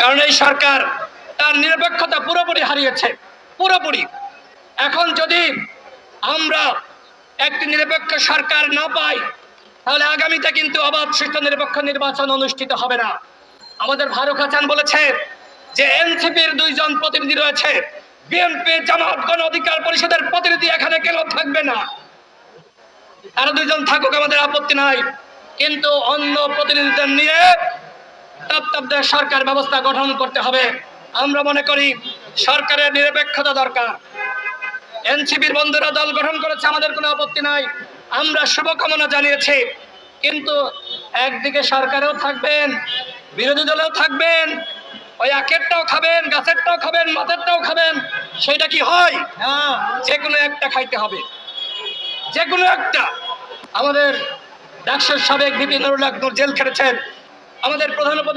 কারণ এই সরকার তার নিরপেক্ষতা পুরোপুরি হারিয়েছে, পুরোপুরি। এখন যদি আমরা একটি নিরপেক্ষ সরকার না পাই, তাহলে আগামীতে কিন্তু অবাধ সুষ্ঠু নিরপেক্ষ নির্বাচন অনুষ্ঠিত হবে না। আমাদের ফারুক হাসান বলেছে যে এনসিপির দুইজন প্রতিনিধি রয়েছে, বিএনপি, জামাত, গণ অধিকার পরিষদের প্রতিনিধি এখানে কেন থাকবে না? আরও দুইজন থাকুক, আমাদের আপত্তি নাই। কিন্তু অন্য প্রতিনিধিদের নিয়ে তত্ত্বাবধায়ক সরকার ব্যবস্থা গঠন করতে হবে। আমরা মনে করি সরকারের নিরপেক্ষতা দরকার। এনসিপির বন্ধুরা দল গঠন করেছে আমাদের কোনো আপত্তি নাই। আমরা শুভকামনা জানিয়েছি কিন্তু একদিকে সরকারেও থাকবেন বিরোধী দলেও থাকবেন ওই একেরটাও খাবেন গাছেরটাও খাবেন মাথারটাও খাবেন সেটা কি হয়? যে কোনো একটা খাইতে হবে। যে কোনো একটা। আমাদের ডাকসুর সাবেক বিপিন নুরুল জেল খেটেছেন। আমাদের প্রধান উপদেষ্টা